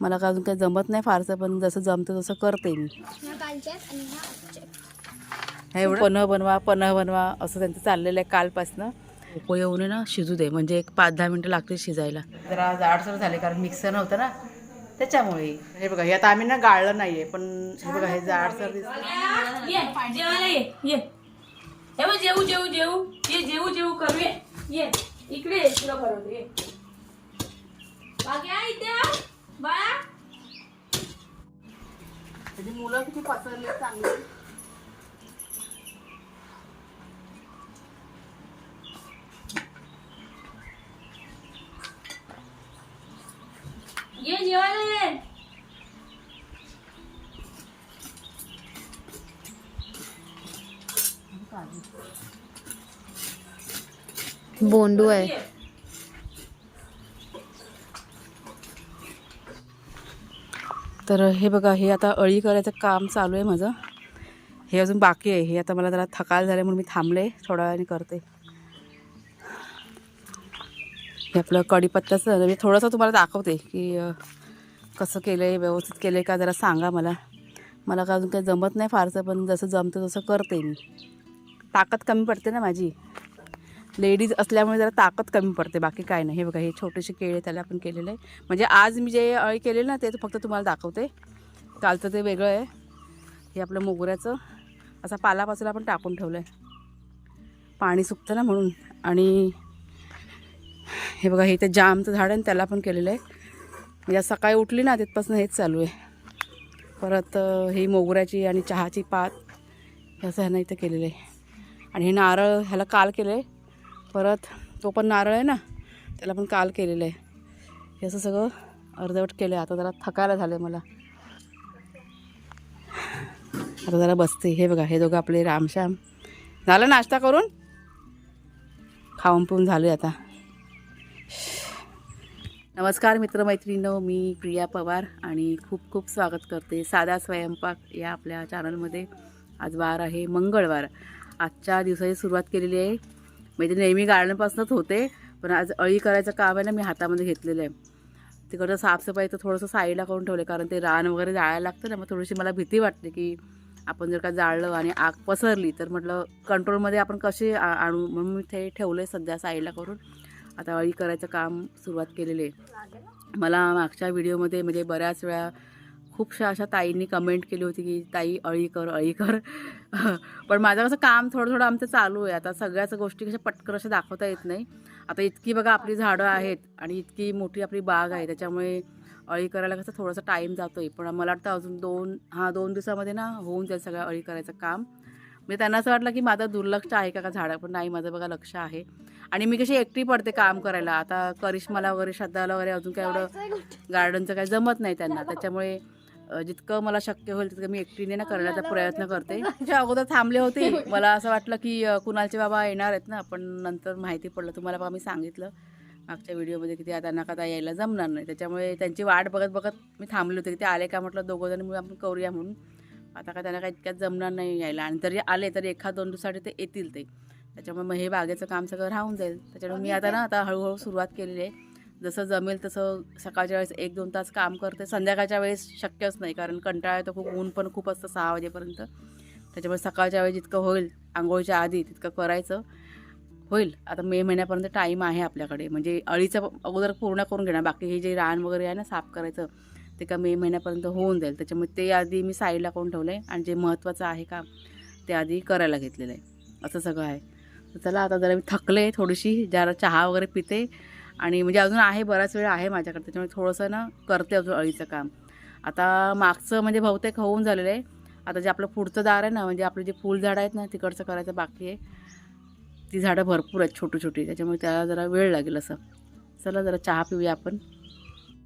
मला का अजून काही जमत नाही फारसं पण जसं जमतं तसं करते मी. हे एवढं? पन्ह बनवा पन्ह बनवा असं त्यांचं चाललेलं आहे कालपासनं. उकळी येऊन ना शिजू दे. म्हणजे एक पाच दहा मिनटं लागतील शिजायला. जरा जाडसर झाले कारण मिक्सर नव्हतं ना. त्याच्यामुळे. हे बघा हे आता आम्ही ना गाळलं नाहीये पण हे बघा हे जाडसर हे जेऊ जेऊ जेऊ ये जेऊ ये. इकडे तुला ये बाग्या इथे आ. बाळा त्याची मुलं किती पसरले चांगली ये जेवायला ये बोंडू आहे तर हे बघा हे आता अळी करायचं काम चालू आहे माझं. हे अजून बाकी आहे. हे आता मला जरा थकाल झाले म्हणून मी थांबले. थोड्या वेळाने करते. हे आपलं कढीपत्त्याचं मी म्हणजे थोडंसं तुम्हाला दाखवते की कसं केलं आहे व्यवस्थित केलं आहे का जरा सांगा मला. मला का अजून काही जमत नाही फारसं पण जसं जमतं तसं करते मी. ताकद कमी पडते ना माझी. लेडीज असल्यामुळे जरा ताकद कमी पडते. बाकी काय नाही. हे बघा हे छोटेसे केळे त्याला आपण केलेलं आहे. म्हणजे आज मी जे अळी केलेलं ना ते फक्त तुम्हाला दाखवते. कालचं ते वेगळं आहे. हे आपलं मोगऱ्याचं. असा पालापाचोला आपण टाकून ठेवलं आहे पाणी सुकतं ना म्हणून. आणि हे बघा हे ते जामचं झाड आहे त्याला पण केलेलं आहे. म्हणजे सकाळी उठली ना तिथपासून हेच चालू आहे. परत ही मोगऱ्याची आणि चहाची पात हे असं ह्यानं इथं केलेलं आहे. आणि हे नारळ ह्याला काल केलं आहे परत तो पण नारळ आहे ना त्याला पण काल केलेलं आहे. हे असं सगळं अर्धवट केलं आहे आता जरा थकायला झालं मला. आता जरा बसते. हे बघा हे दोघं आपले रामश्याम. झालं नाश्ता करून? खाऊन पिऊन झालं आता. नमस्कार मित्रमैत्रिणींनो मी प्रिया पवार आणि खूप खूप स्वागत करते साधा स्वयंपाक या आपल्या चॅनलमध्ये आज वार आहे मंगळवार. आजच्या दिवसाची सुरुवात केलेली आहे. म्हणजे नेहमी गार्डनपासूनच होते पण आज अळी करायचं काम आहे ना मी हातामध्ये घेतलेलं आहे. तिकडचं साफसफाई तर थोडंसं साईडला करून ठेवले कारण ते रान वगैरे जाळायला लागतं ना मग थोडीशी मला भीती वाटते की आपण जर का जाळलं आणि आग पसरली तर म्हटलं कंट्रोलमध्ये आपण कसे आणू? म्हणून मी ते ठेवलं सध्या साईडला करून. आता अळी करायचं काम सुरुवात केलेली आहे. मला मागच्या व्हिडिओमध्ये म्हणजे बऱ्याच वेळा खूपशा अशा ताईंनी कमेंट केली होती की ताई अळी कर अळी कर. पण माझं कसं काम थोडं थोडं आमचं चालू आहे. आता सगळ्याच गोष्टी कशा पटकन अशा दाखवता येत नाही. आता इतकी बघा आपली झाडं आहेत आणि इतकी मोठी आपली बाग आहे. त्याच्यामुळे अळी करायला कसं थोडासा टाईम जातो आहे पण मला वाटतं अजून दोन हां दोन दिवसामध्ये ना होऊन जाईल सगळ्या अळी करायचं काम. म्हणजे त्यांना असं वाटलं की माझं दुर्लक्ष आहे का का झाडं? पण नाही माझं बघा लक्ष आहे. आणि मी कशी एकटी पडते काम करायला. आता करिश्माला वगैरे श्रद्धाला वगैरे अजून काय एवढं गार्डनचं काही जमत नाही त्यांना. त्याच्यामुळे जितकं मला शक्य होईल तितकं मी एकटीने ना करण्याचा प्रयत्न करते. त्याच्या अगोदर थांबले होते मला असं वाटलं की कुणालचे बाबा येणार आहेत ना पण नंतर माहिती पडलं. तुम्हाला बघा मी सांगितलं मागच्या व्हिडिओमध्ये की ते आता नका आता यायला जमणार नाही. त्याच्यामुळे त्यांची वाट बघत बघत मी थांबले होते. की ते आले का म्हटलं दोघं जण आपण करूया म्हणून. आता काय त्यांना काही इतक्यात जमणार नाही यायला. आणि तरी आले तरी एखाद दोन दिवसासाठी ते येतील ते. त्याच्यामुळे मग हे बागेचं काम सगळं राहून जाईल. त्याच्यामुळे मी आता ना आता हळूहळू सुरुवात केलेली आहे. जसं जमेल तसं सकाळच्या वेळेस एक दोन तास काम करते. संध्याकाळच्या वेळेस शक्यच नाही कारण कंटाळा येतो. खूप ऊन पण खूप असतं सहा वाजेपर्यंत. त्याच्यामुळे सकाळच्या वेळेस जितकं होईल आंघोळीच्या आधी तितकं करायचं होईल. आता मे महिन्यापर्यंत टाईम आहे आपल्याकडे. म्हणजे अळीचं अगोदर पूर्ण करून घेणार. बाकी हे जे रान वगैरे आहे ना साफ करायचं ते का मे महिन्यापर्यंत होऊन जाईल. त्याच्यामुळे ते आधी मी साईडला करून ठेवलं आहे आणि जे महत्त्वाचं आहे काम ते आधी करायला घेतलेलं आहे. असं सगळं आहे. तर चला आता जरा मी थकले थोडीशी जरा चहा वगैरे पिते. आणि म्हणजे अजून आहे बराच वेळ आहे माझ्याकडे त्याच्यामुळे थोडंसं ना करते अजून अळीचं काम. आता मागचं म्हणजे बहुतेक होऊन झालेलं आहे. आता जे आपलं पुढचं दार आहे ना म्हणजे आपले जे फुलझाडं आहेत ना तिकडचं करायचं बाकी आहे. ती झाडं भरपूर आहेत छोटी छोटी त्याच्यामुळे त्याला जरा वेळ लागेल असं. चला जरा चहा पिऊया आपण.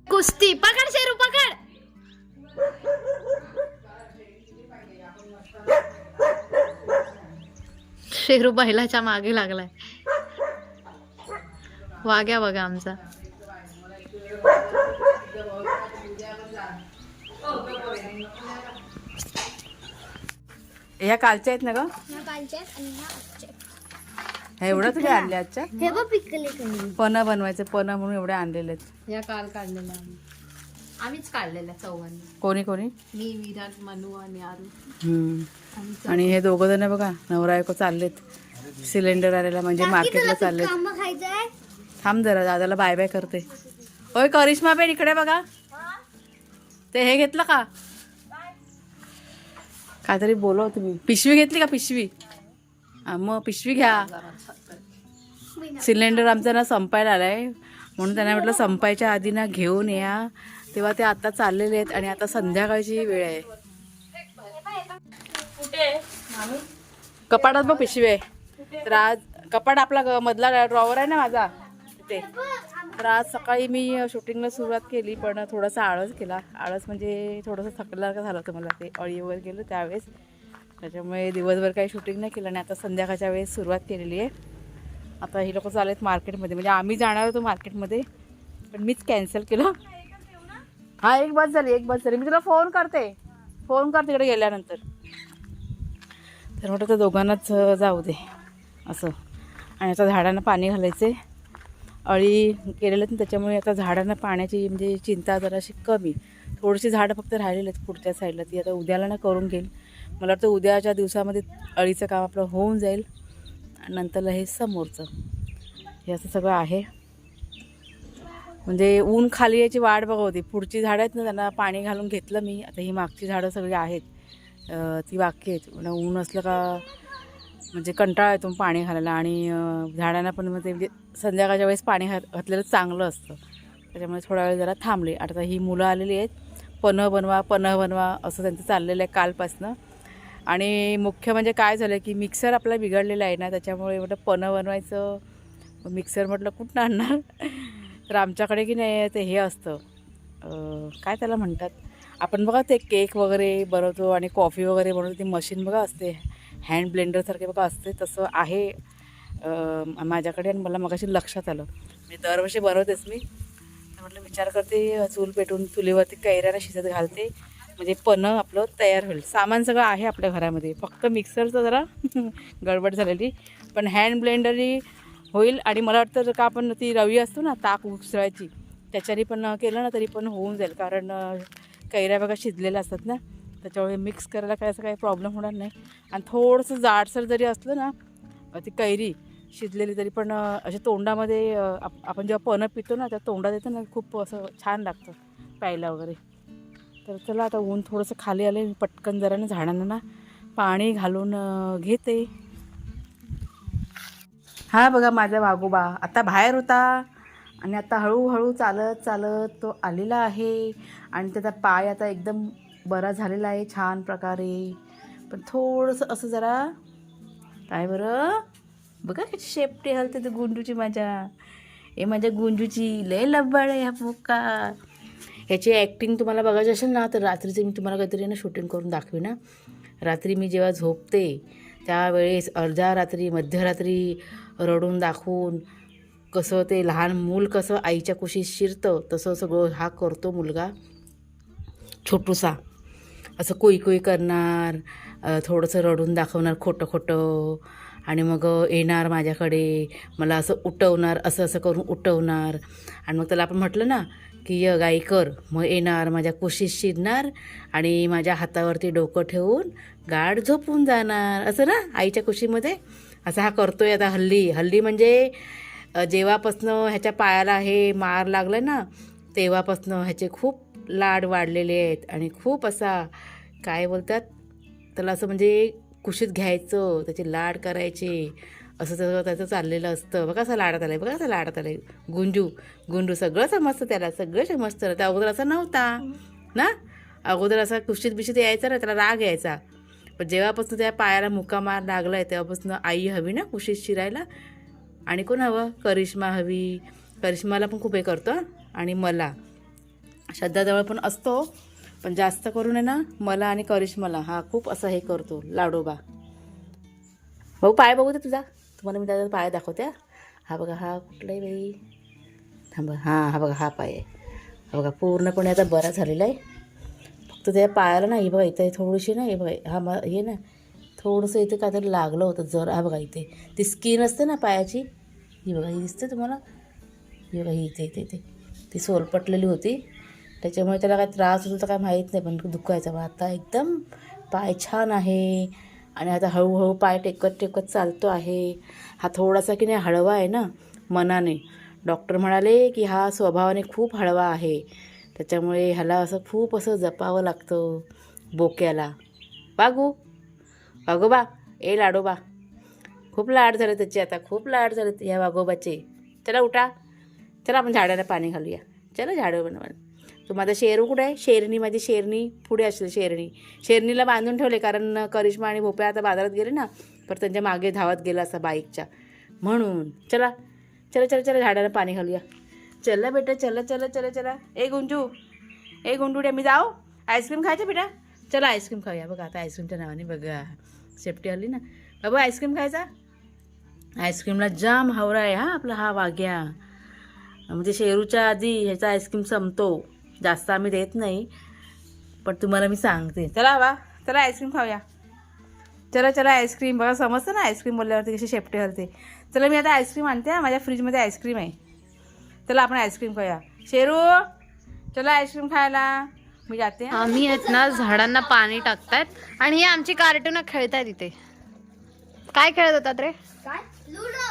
कुस्ती पकड शेरू पकड! शेरू बैलाच्या मागे लागलाय. वाग्या बघा आमचा. ह्या कालच्या आहेत ना ग? ह्या एवढं तुझ्या आणल्या आजच्या? हे बघ पिकले पणं बनवायचे पणं म्हणून एवढे आणलेले आहेत. या काल काढलेला आम्हीच काढलेल्या चौघांनी कोणी कोणी? मी विराट मनू आणि आरू. आणि हे दोघं जण बघा नवरा बायको चाललेत. सिलेंडर आलेला म्हणजे मार्केटला चाललेत. थांब जरा दादाला बाय बाय करते. होय करिश्मा बेन इकडे बघा. ते हे घेतलं का? काहीतरी बोलव तुम्ही. पिशवी घेतली का पिशवी? हा मग पिशवी घ्या. सिलेंडर आमचा ना संपायला आलाय. म्हणून त्यांना म्हटलं संपायच्या आधी ना घेऊन या. तेव्हा ते आता चाललेले आहेत आणि आता संध्याकाळची वेळ आहे. कपाटात बघ पिशवी आहे. तर आज कपाट आपला मधला ड्रॉवर आहे ना माझा. ते. तर आज सकाळी मी शूटिंगला सुरुवात केली पण थोडासा आळस केला. आळस म्हणजे थोडंसं थकल्यासारखं झालं होतं मला ते. अळी वगैरे गेलं त्यावेळेस. त्याच्यामुळे दिवसभर काही शूटिंग नाही केलं आणि आता संध्याकाळच्या वेळेस सुरुवात केलेली आहे. आता ही लोक चालत मार्केटमध्ये. म्हणजे आम्ही जाणार होतो मार्केटमध्ये पण मीच कॅन्सल केलं. हा एक बस झाली एक बस झाली. मी तुला फोन करते. फोन कर तिकडे गेल्यानंतर. तर म्हटलं तर दोघांनाच जाऊ दे. असं. आणि आता झाडांना पाणी घालायचे अळी केलेलं त्याच्यामुळे आता झाडांना पाण्याची म्हणजे चिंता जराशी कमी. थोडीशी झाडं फक्त राहिलेली आहेत पुढच्या साईडला ती आता उद्याला ना करून घेईल. मला वाटतं उद्याच्या दिवसामध्ये अळीचं काम आपलं होऊन जाईल. आणि नंतरला हे समोरचं. हे असं सगळं आहे. म्हणजे ऊन खाली याची वाट बघावती पुढची झाडं आहेत ना त्यांना पाणी घालून घेतलं मी. आता ही मागची झाडं सगळी आहेत. ती वाक्य आहेत. ऊन असलं का म्हणजे कंटाळा येतो पाणी घालायला आणि झाडांना पण मग ते म्हणजे संध्याकाळच्या वेळेस पाणी घात घातलेलं चांगलं असतं. त्याच्यामुळे थोडा वेळ जरा थांबले. आता ही मुलं आलेली आहेत. पन्ह बनवा पन्ह बनवा असं त्यांचं चाललेलं आहे कालपासनं. आणि मुख्य म्हणजे काय झालं की मिक्सर आपला बिघडलेला आहे ना त्याच्यामुळे म्हटलं पन्ह बनवायचं मिक्सर म्हटलं कुठं आणणार? तर आमच्याकडे की नाही ते हे असतं. काय त्याला म्हणतात? आपण बघा ते केक वगैरे बनवतो आणि कॉफी वगैरे बनवतो ती मशीन बघा असते. हँड ब्लेंडरसारखे बघा असते तसं आहे माझ्याकडे आणि मला मगाशी लक्षात आलं. मी दरवर्षी बनवतेच मी. तर म्हटलं विचार करते चूल पेटून चुलीवरती कैऱ्याला शिजत घालते. म्हणजे पन्ह आपलं तयार होईल. सामान सगळं आहे आपल्या घरामध्ये. फक्त मिक्सरचं जरा गडबड झालेली. पण हँड ब्लेंडरही होईल आणि मला वाटतं जर का आपण ती रवी असतो ना ताक उसळायची त्याच्याने पण केलं ना तरी पण होऊन जाईल. कारण कैऱ्या बघा शिजलेल्या असतात ना. त्याच्यामुळे मिक्स करायला काय असं काही प्रॉब्लेम होणार नाही. आणि थोडंसं जाडसर जरी असलं ना ती कैरी शिजलेली तरी पण अशा तोंडामध्ये आप- आपण जेव्हा पनं पितो ना त्या तोंडात येतं ना खूप असं छान लागतं प्यायला वगैरे. तर चला आता ऊन थोडंसं खाली आलं मी पटकन जरा ना झाडांना ना पाणी घालून घेते. हा बघा माझा वागोबा आता बाहेर होता आणि आता हळूहळू चालत चालत तो आलेला आहे. आणि त्याचा पाय आता एकदम बरा झालेला आहे छान प्रकारे. पण थोडंसं असं जरा काय बरं? बघा कशी शेपटी हलते ते गुंजूची माझ्या. हे माझ्या गुंजूची लय लब्बाळ आहे ह्या मुका ह्याची ॲक्टिंग तुम्हाला बघायची असेल ना तर रात्रीचं मी तुम्हाला काहीतरी ना शूटिंग करून दाखवी ना रात्री मी जेव्हा झोपते त्यावेळेस अर्ध्या रात्री मध्यरात्री रडून दाखवून कसं ते लहान मूल कसं आईच्या कुशीत शिरतं तसं सगळं हा करतो मुलगा. छोटूसा. असं कुई कुई करणार थोडंसं रडून दाखवणार खोटं खोटं आणि मग येणार माझ्याकडे मला असं उठवणार असं असं करून उठवणार. आणि मग त्याला आपण म्हटलं ना की य गाई कर. मग येणार माझ्या कुशीत शिरणार आणि माझ्या हातावरती डोकं ठेवून गाढ झोपून जाणार. असं ना आईच्या कुशीमध्ये? असं हा करतोय आता हल्ली. हल्ली म्हणजे जेव्हापासनं ह्याच्या पायाला हे मार लागलं ना तेव्हापासनं ह्याचे खूप लाड वाढलेले आहेत. आणि खूप असा काय बोलतात त्याला असं म्हणजे कुशीत घ्यायचं त्याचे लाड करायचे असं त्याचं त्याचं चाललेलं असतं. बघा असं लाडात आलं आहे बघा असं लाडात आलं आहे गुंजू गुंडू सगळं समजतं त्याला सगळं समजतं. त्या अगोदर असा नव्हता ना? अगोदर असा कुशीत बिशीत यायचा ना त्याला राग यायचा. पण जेव्हापासून त्या पायाला मुका मार लागला आहे तेव्हापासून आई हवी ना कुशीत शिरायला? आणि कोण हवं? करिश्मा हवी. करिश्माला पण खूप हे करतो आणि मला. श्रद्धाजवळ पण असतो पण जास्त करून आहे ना मला आणि करिश्माला हा खूप असं हे करतो लाडोबा. भाऊ पाय बघू दे तुझा. तुम्हाला मी त्याचा पाय दाखवते हा. बघा हा कुठलाही बाई? थांबा हां हा बघा हा पाय आहे. हा बघा पूर्णपणे आता बरा झालेला आहे. फक्त त्या पायाला ना हे बघा इथं थोडीशी ना हे बघा हा मग हे ना थोडंसं इथे काहीतरी लागलं होतं जर हा बघा इथे. ती स्किन असते ना पायाची ही बघा ही दिसते तुम्हाला? ही बघा ही इथे इथे इथे. ती सोलपटलेली होती. त्याच्यामुळे त्याला काय त्रास होतो तर काय माहीत नाही पण दुखायचा. पण आता एकदम पाय छान आहे आणि आता हळूहळू पाय टेकत टेकत चालतो आहे. हा थोडासा की नाही हळवा आहे ना मनाने. डॉक्टर म्हणाले की हा स्वभावाने खूप हळवा आहे. त्याच्यामुळे ह्याला असं खूप असं जपावं लागतं बोक्याला. बागू वागोबा ए लाडोबा. खूप लाड झाले त्याचे आता खूप लाड झाले या वागोबाचे चला उठा. चला आपण झाडाला पाणी घालूया. चला झाडं बनवा तू माझा शेरू कुठे आहे? शेरणी माझी शेरणी. पुढे असेल शेरणी. शेरणीला बांधून ठेवले कारण करिश्मा आणि भोप्या आता बाजारात गेले ना पर त्यांच्या मागे धावत गेला असा बाईकच्या. म्हणून चला चला चला चला झाडाला पाणी घालूया. चला बेटा चला चला चला चला. ए गुंजू. ए गुंडुड्या मी जाऊ. आईस्क्रीम खायचं बेटा? चला आईस्क्रीम खाऊया. बघा आता आईस्क्रीमच्या नावाने बघा. सेफ्टी आली ना. बाबा आईस्क्रीम खायचा? आईस्क्रीमला जाम हावरा आहे हा आपला हा वाघ्या. म्हणजे शेरूच्या आधी ह्याचा आईस्क्रीम संपतो. जास्त आम्ही देत नाही पण तुम्हाला मी सांगते. चला वा चला आईस्क्रीम खाऊया. चला चला आईस्क्रीम बघा समजतं ना आईस्क्रीम बोलल्यावरती कशी शेपटी हलते चला मी आता आईस्क्रीम आणते माझ्या फ्रीजमध्ये आईस्क्रीम आहे. चला आपण आईस्क्रीम खाऊया. शेरू चला आईस्क्रीम खायला. मी जाते हा. आम्ही आहेत ना झाडांना पाणी टाकतायत आणि हे आमची कार्टून खेळतायत इथे. काय खेळत होतात रे? काय? लुडो.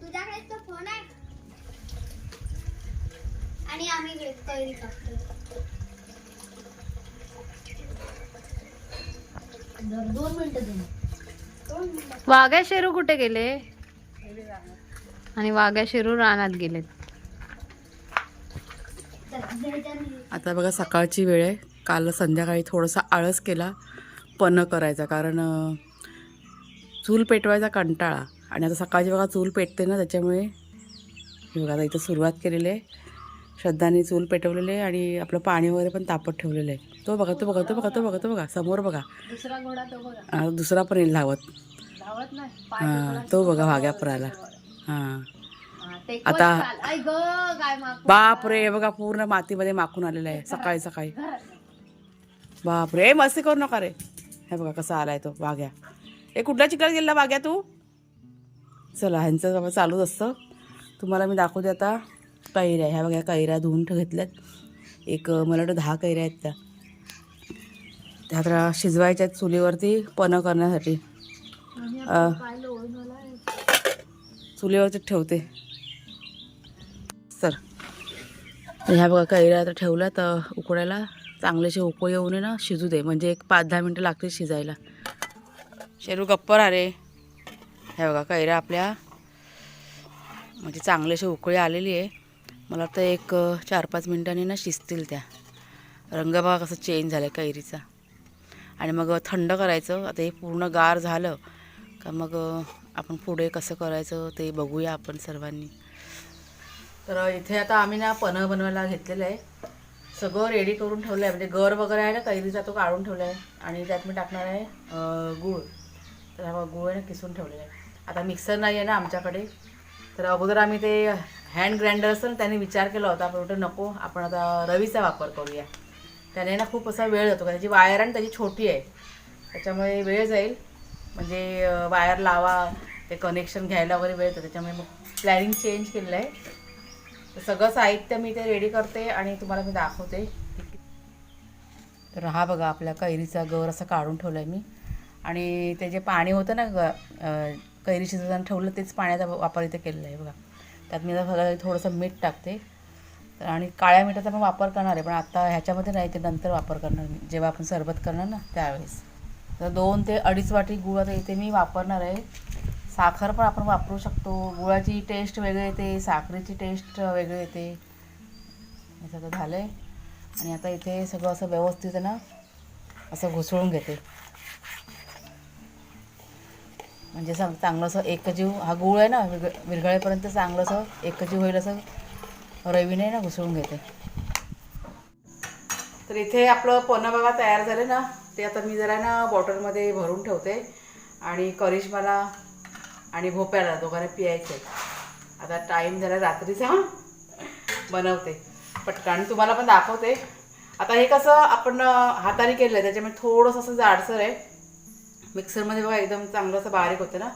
तुझ्याकडे तो फोन आहे आणि आम्ही कैरी कापतो दोन मिनिटं वाघ्या शेरू कुठे गेले? आणि वाघ्या शेरू रानात गेलेत. आता बघा सकाळची वेळ आहे. काल संध्याकाळी थोडासा आळस केला पन्न करायचा. कारण चूल पेटवायचा कंटाळा. आणि आता सकाळची बघा चूल पेटते ना त्याच्यामुळे हे बघा आता इथं सुरुवात केलेली आहे. श्रद्धाने चूल पेटवलेले आहे आणि आपलं पाणी वगैरे पण तापत ठेवलेलं आहे. तो बघा तो बघा तो बघा तो बघा तो बघा. समोर बघा. दुसरा घोडा तो बघा. अं, दुसरा पण येईल धावत. नाही. हां तो बघा वाघ्यापुराला हां. आता बाप रे बघा पूर्ण मातीमध्ये माकून आलेलं आहे. सकाळी सकाळी. बाप रे मस्ती करू नका रे. हे बघा कसा आलाय तो वाघ्या. हे कुठल्या चिकट गेला वाघ्या तू? चला ह्यांचं बाबा चालूच असतं. तुम्हाला मी दाखवते आता. कैऱ्या ह्या बघा कैऱ्या धुवून घेतल्यात एक मला वाटतं दहा कैऱ्या आहेत त्या. त्या आता शिजवायच्या आहेत चुलीवरती पन करण्यासाठी. चुलीवरती ठेवते. तर ह्या बघा कैऱ्या आता ठेवल्या तर उकडायला. चांगलेसे उकळ येऊ नये ना शिजू दे. म्हणजे एक पाच दहा मिनटं लागतील शिजायला. शेरू गप्पर अरे ह्या बघा कैऱ्या आपल्या. म्हणजे चांगलेसे उकळी आलेली आहे. मला वाटतं एक चार पाच मिनटांनी ना शिजतील त्या. रंग बघा कसं चेंज झालं आहे कैरीचा. आणि मग थंड करायचं. आता हे पूर्ण गार झालं का मग आपण पुढे कसं करायचं ते बघूया आपण सर्वांनी. तर इथे आता आम्ही ना पन्ह बनवायला घेतलेलं आहे. सगळं रेडी करून ठेवलं आहे म्हणजे गर वगैरे आहे ना कैरीचा तो काढून ठेवला आहे आणि त्यात मी टाकणार आहे गूळ. तर हा गूळ आहे ना किसून ठेवलेला आहे. आता मिक्सर नाही आहे ना आमच्याकडे. तर अगोदर आम्ही ते हँड ग्राइंडर असतं ना त्याने विचार केला होता. आपण म्हटलं नको आपण आता रवीचा वापर करूया. त्याने ना खूप असा वेळ जातो त्याची वायर आणि त्याची छोटी आहे. त्याच्यामुळे वेळ जाईल. म्हणजे वायर लावा ते कनेक्शन घ्यायला वगैरे वेळ येतो त्याच्यामुळे मग प्लॅनिंग चेंज केलेलं आहे. तर सगळं साहित्य मी ते रेडी करते आणि तुम्हाला मी दाखवते. तर हा बघा आपल्या कैरीचा गर असं काढून ठेवलं आहे मी. आणि ते जे पाणी होतं ना ग कैरी शिजवताना ठेवलं तेच पाण्याचा वापर इथे केलेला आहे बघा. त्यात मी आता थोडंसं मीठ टाकते तर आणि काळ्या मिठाचा पण वापर करणार आहे पण आता ह्याच्यामध्ये नाही ते नंतर वापर करणार मी. जेव्हा आपण सरबत करणार ना त्यावेळेस. तर दोन ते अडीच वाटी गुळ आता इथे मी वापरणार आहे. साखर पण आपण वापरू शकतो. गुळाची टेस्ट वेगळी येते साखरेची टेस्ट वेगळी येते. हे सगळं झालं आहे आणि आता इथे सगळं असं व्यवस्थित ना असं घुसळून घेते. म्हणजे सांग चांगलं असं एकजीव हा गूळ आहे ना विरग विरघळेपर्यंत चांगलं असं एकजीव होईल असं रवीने ना घुसळून घेते तर इथे आपलं पन्ह तयार झाले ना ते आता मी जरा ना बॉटलमध्ये भरून ठेवते. आणि करिश्माला आणि भोप्याला दोघांना पियायचं आहे आता टाईम झाला रात्रीचा बनवते. पटकन तुम्हाला पण दाखवते. आता हे कसं आपण हाताने केलं आहे त्याच्यामुळे थोडंसं असं जाडसर आहे. मिक्सरमध्ये बघा एकदम चांगलं असं बारीक होतं ना.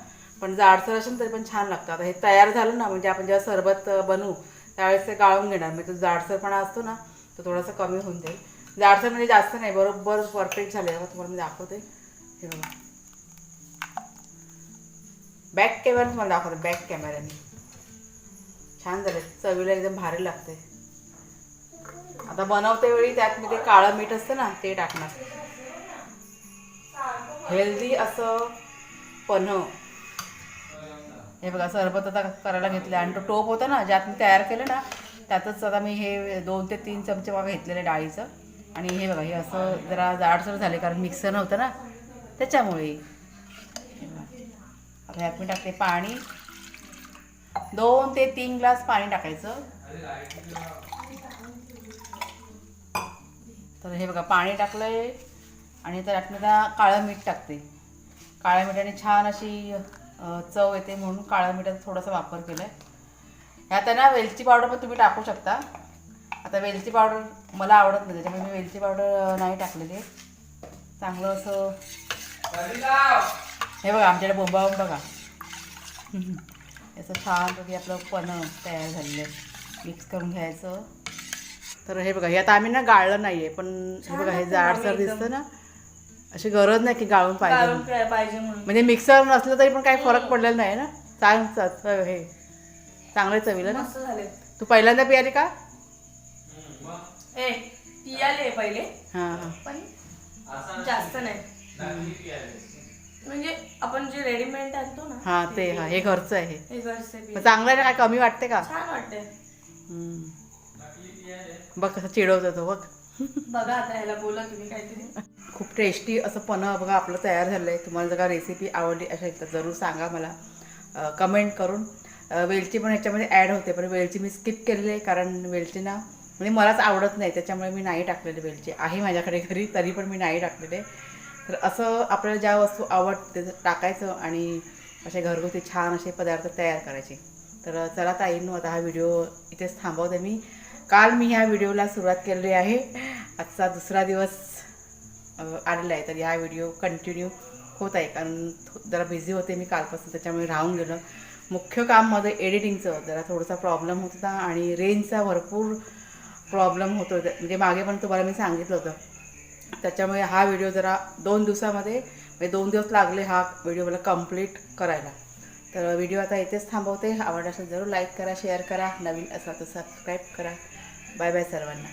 पण जाडसर असेल तरी पण छान लागतं. आता हे तयार झालं ना म्हणजे आपण जेव्हा सरबत बनवू त्यावेळेस ते गाळून घेणार. म्हणजे तो जाडसरपणा असतो ना तो तो थोडासा कमी होऊन जाईल. जाडसर म्हणजे जास्त नाही बरोबर परफेक्ट झाले बघा तुम्हाला मी दाखवते. हे बघा. बॅक कॅमेरा तुम्हाला दाखवते बॅक कॅमेऱ्याने छान झाले चवीला एकदम भारी लागते आता बनवते वेळी त्यात मी ते काळं मीठ असतं ना ते टाकणार. हेल्दी असं पन्ह. हे बघा सरबत आता करायला घेतलं आणि तो टोप होता ना ज्यात मी तयार केलं ना त्यातच आता मी हे दोन ते तीन चमचे बघा घेतलेले डाळीचं. आणि हे बघा हे असं जरा जाडसर झाले कारण मिक्सर नव्हतं ना. त्याच्यामुळे. हे बघा. आता ह्यात मी टाकते पाणी. दोन ते तीन ग्लास पाणी टाकायचं. तर हे बघा पाणी टाकलंय. आणि त्यात मी आता काळं मीठ टाकते. काळ्या मिठाने छान अशी चव येते म्हणून काळ्या मिठाचा थोडासा वापर केला आहे ह्यात ना वेलची पावडर पण तुम्ही टाकू शकता. आता वेलची पावडर मला आवडत नाही त्याच्यामुळे मी वेलची पावडर नाही टाकलेली. आहे चांगलं असं हे बघा आमच्याकडे बोंबावून बघा. असं छानपैकी आपलं पन्ह तयार झालेलं आहे. मिक्स करून घ्यायचं. तर हे बघा हे आता आम्ही ना गाळलं नाही आहे पण हे बघा हे जाडसर दिसतं ना. अशी गरज नाही की गाळून पाहिजे पाहिजे म्हणून. म्हणजे मिक्सर नसलं तरी पण काही फरक पडलेला नाही ना? चांग च- च- हे. चांगलं चवीला ना? मस्त झाले. तू पहिल्यांदा पियाली का? ए पियाले पहिले. हां हां. पण जास्त नाही. म्हणजे आपण जे रेडीमेड आणतो ना हां ते हां. हे घरचं आहे. हे. हे मग चांगलं आहे ना? काय कमी वाटते का? छान वाटते हम्म. बघ कसं चिडवतो तो बघ. बघा आता ह्याला बोला तुम्ही काहीतरी. खूप टेस्टी असं पन्ह बघा आपलं तयार झालं आहे तुम्हाला जर का रेसिपी आवडली असेल तर जरूर सांगा मला. कमेंट करून. वेलची पण ह्याच्यामध्ये ॲड होते पण वेलची मी स्किप केलेली आहे कारण वेलची ना म्हणजे मलाच आवडत नाही त्याच्यामुळे मी नाही टाकलेली वेलची. आहे माझ्याकडे घरी तरी पण मी नाही टाकलेले तर असं आपल्याला ज्या वस्तू आवडते टाकायचं आणि असे घरगुती छान असे पदार्थ तयार करायचे. तर चला ताईंनो आता हा व्हिडिओ इथेच थांबवते मी. काल मी ह्या व्हिडिओला सुरुवात केलेली आहे. आजचा दुसरा दिवस आलेला आहे. तर ह्या व्हिडिओ कंटिन्यू होत आहे. कारण जरा बिझी होते मी कालपासून त्याच्यामुळे राहून गेलं. मुख्य काम माझं एडिटिंगचं जरा थोडासा प्रॉब्लेम होत होता आणि रेंजचा भरपूर प्रॉब्लेम होतो म्हणजे मागे पण तुम्हाला मी सांगितलं होतं. त्याच्यामुळे हा व्हिडिओ जरा दोन दिवसामध्ये म्हणजे दोन दिवस लागले हा व्हिडिओ मला कंप्लीट करायला. तर व्हिडिओ आता इथेच थांबवते. आवडला असेल जरूर लाईक करा शेअर करा. नवीन असा तर सबस्क्राईब करा. बाय बाय सर्वांना.